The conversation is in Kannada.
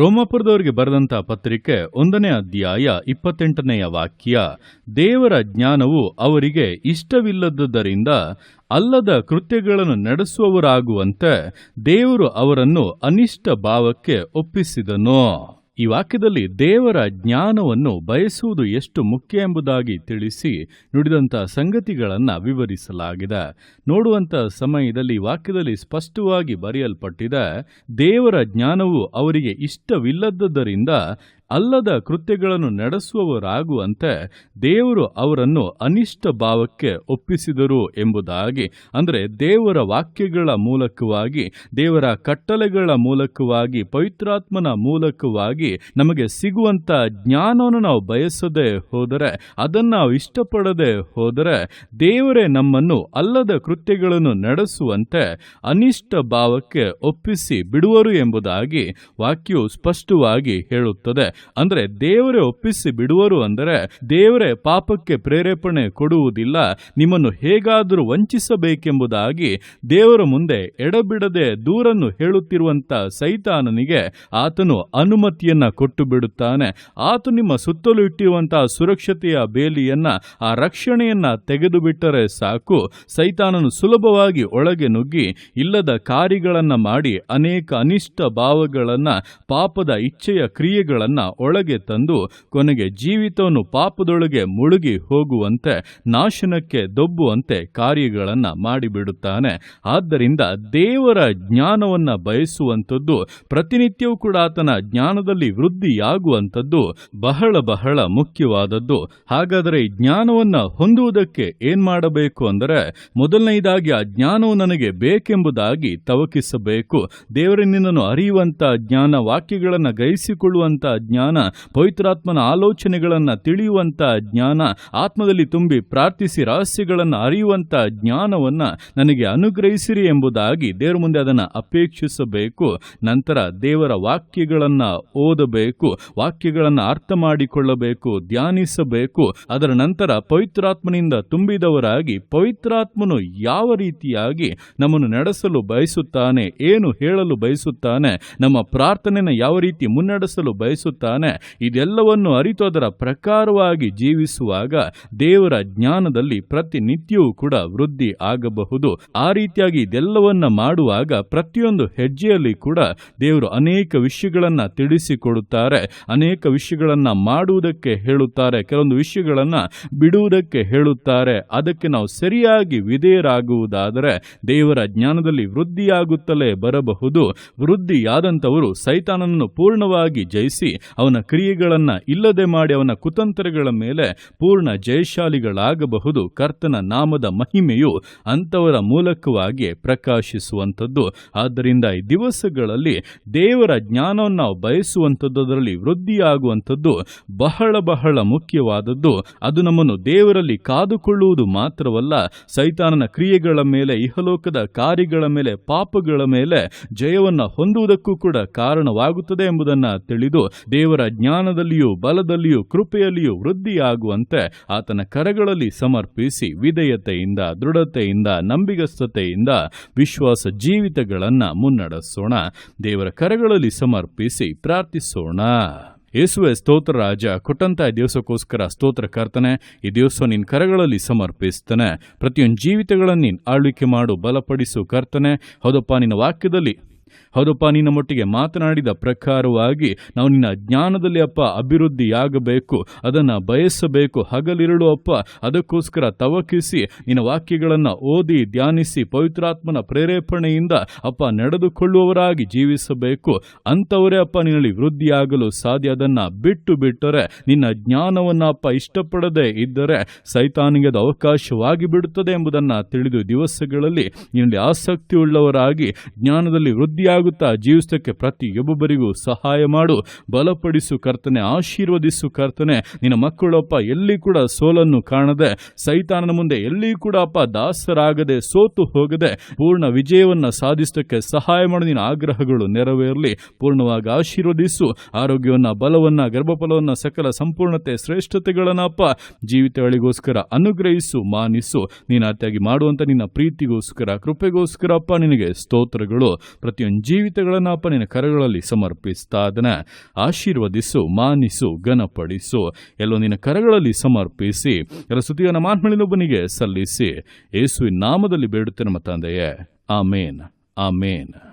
ರೋಮಾಪುರದವರಿಗೆ ಬರೆದಂಥ ಪತ್ರಿಕೆ ಒಂದನೇ ಅಧ್ಯಾಯ ಇಪ್ಪತ್ತೆಂಟನೆಯ ವಾಕ್ಯ, ದೇವರ ಜ್ಞಾನವು ಅವರಿಗೆ ಇಷ್ಟವಿಲ್ಲದ್ದರಿಂದ ಅಲ್ಲದ ಕೃತ್ಯಗಳನ್ನು ನಡೆಸುವವರಾಗುವಂತೆ ದೇವರು ಅವರನ್ನು ಅನಿಷ್ಟ ಭಾವಕ್ಕೆ ಒಪ್ಪಿಸಿದನು. ಈ ವಾಕ್ಯದಲ್ಲಿ ದೇವರ ಜ್ಞಾನವನ್ನು ಬಯಸುವುದು ಎಷ್ಟು ಮುಖ್ಯ ಎಂಬುದಾಗಿ ತಿಳಿಸಿ ನುಡಿದಂಥ ಸಂಗತಿಗಳನ್ನು ವಿವರಿಸಲಾಗಿದೆ. ನೋಡುವಂಥ ಸಮಯದಲ್ಲಿ ವಾಕ್ಯದಲ್ಲಿ ಸ್ಪಷ್ಟವಾಗಿ ಬರೆಯಲ್ಪಟ್ಟಿದೆ, ದೇವರ ಜ್ಞಾನವು ಅವರಿಗೆ ಇಷ್ಟವಿಲ್ಲದ್ದರಿಂದ ಅಲ್ಲದ ಕೃತ್ಯಗಳನ್ನು ನಡೆಸುವವರಾಗುವಂತೆ ದೇವರು ಅವರನ್ನು ಅನಿಷ್ಟ ಭಾವಕ್ಕೆ ಒಪ್ಪಿಸಿದರು ಎಂಬುದಾಗಿ, ಅಂದರೆ ದೇವರ ವಾಕ್ಯಗಳ ಮೂಲಕವಾಗಿ, ದೇವರ ಕಟ್ಟಳೆಗಳ ಮೂಲಕವಾಗಿ, ಪವಿತ್ರಾತ್ಮನ ಮೂಲಕವಾಗಿ ನಮಗೆ ಸಿಗುವಂಥ ಜ್ಞಾನವನ್ನು ನಾವು ಬಯಸದೆ ಹೋದರೆ, ಅದನ್ನು ನಾವು ಇಷ್ಟಪಡದೆ ಹೋದರೆ, ದೇವರೇ ನಮ್ಮನ್ನು ಅಲ್ಲದ ಕೃತ್ಯಗಳನ್ನು ನಡೆಸುವಂತೆ ಅನಿಷ್ಟ ಭಾವಕ್ಕೆ ಒಪ್ಪಿಸಿ ಬಿಡುವರು ಎಂಬುದಾಗಿ ವಾಕ್ಯವು ಸ್ಪಷ್ಟವಾಗಿ ಹೇಳುತ್ತದೆ. ಅಂದ್ರೆ ದೇವರೇ ಒಪ್ಪಿಸಿ ಬಿಡುವರು ಅಂದರೆ ದೇವರೇ ಪಾಪಕ್ಕೆ ಪ್ರೇರೇಪಣೆ ಕೊಡುವುದಿಲ್ಲ, ನಿಮ್ಮನ್ನು ಹೇಗಾದರೂ ವಂಚಿಸಬೇಕೆಂಬುದಾಗಿ ದೇವರ ಮುಂದೆ ಎಡಬಿಡದೆ ದೂರನ್ನು ಹೇಳುತ್ತಿರುವಂತ ಸೈತಾನನಿಗೆ ಆತನು ಅನುಮತಿಯನ್ನ ಕೊಟ್ಟು ಬಿಡುತ್ತಾನೆ ಆತ ನಿಮ್ಮ ಸುತ್ತಲೂ ಇಟ್ಟಿರುವಂತಹ ಸುರಕ್ಷತೆಯ ಬೇಲಿಯನ್ನ, ಆ ರಕ್ಷಣೆಯನ್ನ ತೆಗೆದು ಬಿಟ್ಟರೆ ಸಾಕು. ಸೈತಾನನು ಸುಲಭವಾಗಿ ಒಳಗೆ ನುಗ್ಗಿ, ಇಲ್ಲದ ಕಾರ್ಯಗಳನ್ನ ಮಾಡಿ ಅನೇಕ ಅನಿಷ್ಟ ಭಾವಗಳನ್ನ, ಪಾಪದ ಇಚ್ಛೆಯ ಕ್ರಿಯೆಗಳನ್ನ ಒಳಗೆ ತಂದು ಕೊನೆಗೆ ಜೀವಿತವನ್ನು ಪಾಪದೊಳಗೆ ಮುಳುಗಿ ಹೋಗುವಂತೆ, ನಾಶನಕ್ಕೆ ದೊಬ್ಬುವಂತೆ ಕಾರ್ಯಗಳನ್ನು ಮಾಡಿಬಿಡುತ್ತಾನೆ. ಆದ್ದರಿಂದ ದೇವರ ಜ್ಞಾನವನ್ನ ಬಯಸುವಂಥದ್ದು, ಪ್ರತಿನಿತ್ಯವೂ ಕೂಡ ಆತನ ಜ್ಞಾನದಲ್ಲಿ ವೃದ್ಧಿಯಾಗುವಂಥದ್ದು ಬಹಳ ಬಹಳ ಮುಖ್ಯವಾದದ್ದು. ಹಾಗಾದರೆ ಈ ಜ್ಞಾನವನ್ನ ಹೊಂದುವುದಕ್ಕೆ ಏನ್ ಮಾಡಬೇಕು ಅಂದರೆ ಮೊದಲನೆಯದಾಗಿ ಆ ಜ್ಞಾನವು ನನಗೆ ಬೇಕೆಂಬುದಾಗಿ ತವಕಿಸಬೇಕು. ನಿನ್ನನ್ನು ಅರಿಯುವಂತ ಜ್ಞಾನ, ವಾಕ್ಯಗಳನ್ನು ಗ್ರಹಿಸಿಕೊಳ್ಳುವಂತಹ ಪವಿತ್ರಾತ್ಮನ ಆಲೋಚನೆಗಳನ್ನು ತಿಳಿಯುವಂತ ಜ್ಞಾನ, ಆತ್ಮದಲ್ಲಿ ತುಂಬಿ ಪ್ರಾರ್ಥಿಸಿ ರಹಸ್ಯಗಳನ್ನು ಅರಿಯುವಂತ ಜ್ಞಾನವನ್ನ ನನಗೆ ಅನುಗ್ರಹಿಸಿರಿ ಎಂಬುದಾಗಿ ದೇವರ ಮುಂದೆ ಅದನ್ನು ಅಪೇಕ್ಷಿಸಬೇಕು. ನಂತರ ದೇವರ ವಾಕ್ಯಗಳನ್ನು ಓದಬೇಕು, ವಾಕ್ಯಗಳನ್ನು ಅರ್ಥ ಮಾಡಿಕೊಳ್ಳಬೇಕು, ಧ್ಯಾನಿಸಬೇಕು. ಅದರ ನಂತರ ಪವಿತ್ರಾತ್ಮನಿಂದ ತುಂಬಿದವರಾಗಿ ಪವಿತ್ರಾತ್ಮನು ಯಾವ ರೀತಿಯಾಗಿ ನಮ್ಮನ್ನು ನಡೆಸಲು ಬಯಸುತ್ತಾನೆ, ಏನು ಹೇಳಲು ಬಯಸುತ್ತಾನೆ, ನಮ್ಮ ಪ್ರಾರ್ಥನೆನ ಯಾವ ರೀತಿ ಮುನ್ನಡೆಸಲು ಬಯಸುತ್ತಾನೆ ಇದೆಲ್ಲವನ್ನು ಅರಿತೋದರ ಪ್ರಕಾರವಾಗಿ ಜೀವಿಸುವಾಗ ದೇವರ ಜ್ಞಾನದಲ್ಲಿ ಪ್ರತಿನಿತ್ಯವೂ ಕೂಡ ವೃದ್ಧಿ ಆಗಬಹುದು. ಆ ರೀತಿಯಾಗಿ ಇದೆಲ್ಲವನ್ನ ಮಾಡುವಾಗ ಪ್ರತಿಯೊಂದು ಹೆಜ್ಜೆಯಲ್ಲಿ ಕೂಡ ದೇವರು ಅನೇಕ ವಿಷಯಗಳನ್ನು ತಿಳಿಸಿಕೊಡುತ್ತಾರೆ, ಅನೇಕ ವಿಷಯಗಳನ್ನ ಮಾಡುವುದಕ್ಕೆ ಹೇಳುತ್ತಾರೆ, ಕೆಲವೊಂದು ವಿಷಯಗಳನ್ನ ಬಿಡುವುದಕ್ಕೆ ಹೇಳುತ್ತಾರೆ. ಅದಕ್ಕೆ ನಾವು ಸರಿಯಾಗಿ ವಿಧೇಯರಾಗುವುದಾದರೆ ದೇವರ ಜ್ಞಾನದಲ್ಲಿ ವೃದ್ಧಿಯಾಗುತ್ತಲೇ ಬರಬಹುದು. ವೃದ್ಧಿಯಾದಂಥವರು ಸೈತಾನನನ್ನು ಪೂರ್ಣವಾಗಿ ಜಯಿಸಿ ಅವನ ಕ್ರಿಯೆಗಳನ್ನು ಇಲ್ಲದೆ ಮಾಡಿ ಅವನ ಕುತಂತ್ರಗಳ ಮೇಲೆ ಪೂರ್ಣ ಜಯಶಾಲಿಗಳಾಗಬಹುದು. ಕರ್ತನ ನಾಮದ ಮಹಿಮೆಯು ಅಂಥವರ ಮೂಲಕವಾಗಿ ಪ್ರಕಾಶಿಸುವಂಥದ್ದು. ಆದ್ದರಿಂದ ಈ ದಿವಸಗಳಲ್ಲಿ ದೇವರ ಜ್ಞಾನವನ್ನು ನಾವು ಬಯಸುವಂಥದ್ದು ಅದರಲ್ಲಿ ವೃದ್ಧಿಯಾಗುವಂಥದ್ದು ಬಹಳ ಬಹಳ ಮುಖ್ಯವಾದದ್ದು. ಅದು ನಮ್ಮನ್ನು ದೇವರಲ್ಲಿ ಕಾದುಕೊಳ್ಳುವುದು ಮಾತ್ರವಲ್ಲ, ಸೈತಾನನ ಕ್ರಿಯೆಗಳ ಮೇಲೆ, ಇಹಲೋಕದ ಕಾರ್ಯಗಳ ಮೇಲೆ, ಪಾಪಗಳ ಮೇಲೆ ಜಯವನ್ನು ಹೊಂದುವುದಕ್ಕೂ ಕೂಡ ಕಾರಣವಾಗುತ್ತದೆ ಎಂಬುದನ್ನು ತಿಳಿದು ದೇವರ ಜ್ಞಾನದಲ್ಲಿಯೂ ಬಲದಲ್ಲಿಯೂ ಕೃಪೆಯಲ್ಲಿಯೂ ವೃದ್ಧಿಯಾಗುವಂತೆ ಆತನ ಕರಗಳಲ್ಲಿ ಸಮರ್ಪಿಸಿ ವಿಧೇಯತೆಯಿಂದ, ದೃಢತೆಯಿಂದ, ನಂಬಿಗಸ್ತತೆಯಿಂದ ವಿಶ್ವಾಸ ಜೀವಿತಗಳನ್ನು ಮುನ್ನಡೆಸೋಣ. ದೇವರ ಕರಗಳಲ್ಲಿ ಸಮರ್ಪಿಸಿ ಪ್ರಾರ್ಥಿಸೋಣ. ಯೇಸುವೆ, ಸ್ತೋತ್ರ ರಾಜ, ಕೊಟ್ಟಂತ ಈ ದಿವಸಕ್ಕೋಸ್ಕರ ಸ್ತೋತ್ರ ಕರ್ತನೆ, ಈ ದಿವಸ ನಿನ್ನ ಕರಗಳಲ್ಲಿ ಸಮರ್ಪಿಸ್ತಾನೆ. ಪ್ರತಿಯೊಂದು ಜೀವಿತಗಳನ್ನು ನೀನು ಆಳ್ವಿಕೆ ಮಾಡು, ಬಲಪಡಿಸು ಕರ್ತನೆ. ಹೌದಪ್ಪ, ನಿನ್ನ ವಾಕ್ಯದಲ್ಲಿ ಹೌದಪ್ಪ ನಿನ್ನ ಮಟ್ಟಿಗೆ ಮಾತನಾಡಿದ ಪ್ರಕಾರವಾಗಿ ನಾವು ನಿನ್ನ ಜ್ಞಾನದಲ್ಲಿ ಅಪ್ಪ ಅಭಿವೃದ್ಧಿಯಾಗಬೇಕು, ಅದನ್ನು ಬಯಸಬೇಕು, ಹಗಲಿರುಳು ಅಪ್ಪ ಅದಕ್ಕೋಸ್ಕರ ತವಕಿಸಿ, ನಿನ್ನ ವಾಕ್ಯಗಳನ್ನು ಓದಿ, ಧ್ಯಾನಿಸಿ, ಪವಿತ್ರಾತ್ಮನ ಪ್ರೇರೇಪಣೆಯಿಂದ ಅಪ್ಪ ನಡೆದುಕೊಳ್ಳುವವರಾಗಿ ಜೀವಿಸಬೇಕು. ಅಂಥವರೇ ಅಪ್ಪ ನಿನ್ನಲ್ಲಿ ವೃದ್ಧಿಯಾಗಲು ಸಾಧ್ಯ, ಅದನ್ನು ಬಿಟ್ಟು ಬಿಟ್ಟರೆ ನಿನ್ನ ಜ್ಞಾನವನ್ನು ಅಪ್ಪ ಇಷ್ಟಪಡದೆ ಇದ್ದರೆ ಸೈತಾನಿಗೆ ಅದು ಅವಕಾಶವಾಗಿ ಬಿಡುತ್ತದೆ ಎಂಬುದನ್ನು ತಿಳಿದು ದಿವಸಗಳಲ್ಲಿ ನಿನ್ನಲ್ಲಿ ಆಸಕ್ತಿ ಉಳ್ಳವರಾಗಿ ಜ್ಞಾನದಲ್ಲಿ ವೃದ್ಧಿಯಾಗುತ್ತಾ ಜೀವಿಸಕ್ಕೆ ಪ್ರತಿಯೊಬ್ಬೊಬ್ಬರಿಗೂ ಸಹಾಯ ಮಾಡು. ಬಲಪಡಿಸು ಕರ್ತನೆ, ಆಶೀರ್ವದಿಸು ಕರ್ತನೆ. ನಿನ್ನ ಮಕ್ಕಳಪ್ಪ ಎಲ್ಲಿ ಕೂಡ ಸೋಲನ್ನು ಕಾಣದೆ, ಸೈತಾನನ ಮುಂದೆ ಎಲ್ಲಿ ಕೂಡ ಅಪ್ಪ ದಾಸರಾಗದೆ, ಸೋತು ಹೋಗದೆ, ಪೂರ್ಣ ವಿಜಯವನ್ನ ಸಾಧಿಸಕ್ಕೆ ಸಹಾಯ ಮಾಡು. ನಿನ್ನ ಆಗ್ರಹಗಳು ನೆರವೇರಲಿ. ಪೂರ್ಣವಾಗಿ ಆಶೀರ್ವದಿಸು. ಆರೋಗ್ಯವನ್ನ, ಬಲವನ್ನ, ಗರ್ಭಫಲವನ್ನ, ಸಕಲ ಸಂಪೂರ್ಣತೆ ಶ್ರೇಷ್ಠತೆಗಳನ್ನಪ್ಪ ಜೀವಿತಗಳಿಗೋಸ್ಕರ ಅನುಗ್ರಹಿಸು, ಮಾನಿಸು. ನೀನು ಅತಿಯಾಗಿ ಮಾಡುವಂತ ನಿನ್ನ ಪ್ರೀತಿಗೋಸ್ಕರ, ಕೃಪೆಗೋಸ್ಕರ ಅಪ್ಪ ನಿನಗೆ ಸ್ತೋತ್ರಗಳು. ಪ್ರತಿಯೊಂದು ಜೀವಿತಗಳನ್ನು ಅಪ್ಪ ನಿನ್ನ ಕರಗಳಲ್ಲಿ ಸಮರ್ಪಿಸ್ತಾ ಅದನ್ನ ಆಶೀರ್ವದಿಸು, ಮಾನಿಸು, ಘನಪಡಿಸು. ಎಲ್ಲೋ ನಿನ್ನ ಕರಗಳಲ್ಲಿ ಸಮರ್ಪಿಸಿ, ಎಲ್ಲ ಸ್ತುತಿಯನ್ನು ಮಾತ್ಮಳಿನೊಬ್ಬನಿಗೆ ಸಲ್ಲಿಸಿ. ಯೇಸುವಿನ ನಾಮದಲ್ಲಿ ಬೇಡುತ್ತೆ ನಮ್ಮ ತಂದೆಯೇ. ಆಮೇನ್. ಆಮೇನ್.